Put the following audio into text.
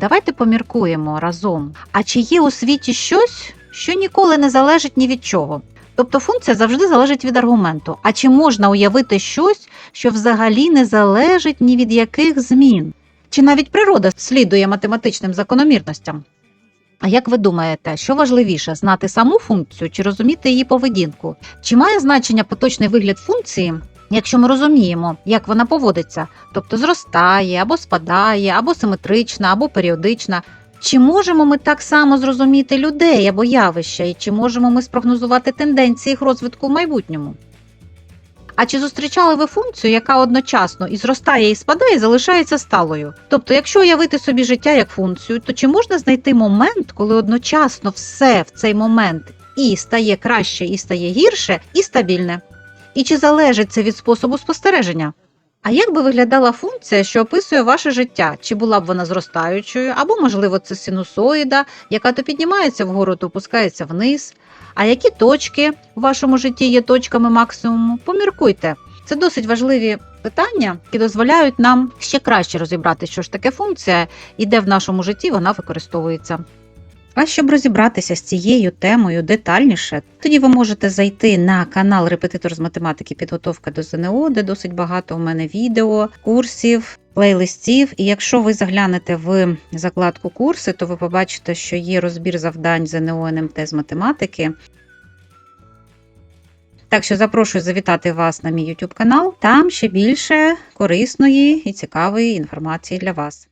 давайте поміркуємо разом. А чи є у світі щось, що ніколи не залежить ні від чого? Тобто функція завжди залежить від аргументу. А чи можна уявити щось, що взагалі не залежить ні від яких змін? Чи навіть природа слідує математичним закономірностям? А як ви думаєте, що важливіше знати саму функцію чи розуміти її поведінку? Чи має значення поточний вигляд функції, якщо ми розуміємо, як вона поводиться, тобто зростає або спадає, або симетрична, або періодична? Чи можемо ми так само зрозуміти людей або явища, і чи можемо ми спрогнозувати тенденції їх розвитку в майбутньому? А чи зустрічали ви функцію, яка одночасно і зростає, і спадає, і залишається сталою? Тобто, якщо уявити собі життя як функцію, то чи можна знайти момент, коли одночасно все в цей момент і стає краще, і стає гірше, і стабільне? І чи залежить це від способу спостереження? А як би виглядала функція, що описує ваше життя? Чи була б вона зростаючою, або, можливо, це синусоїда, яка то піднімається вгору, то опускається вниз? А які точки у вашому житті є точками максимуму? Поміркуйте. Це досить важливі питання, які дозволяють нам ще краще розібрати, що ж таке функція і де в нашому житті вона використовується. А щоб розібратися з цією темою детальніше, тоді ви можете зайти на канал Репетитор з математики Підготовка до ЗНО, де досить багато у мене відео, курсів, плейлистів. І якщо ви заглянете в закладку курси, то ви побачите, що є розбір завдань ЗНО НМТ з математики. Так що запрошую завітати вас на мій YouTube канал. Там ще більше корисної і цікавої інформації для вас.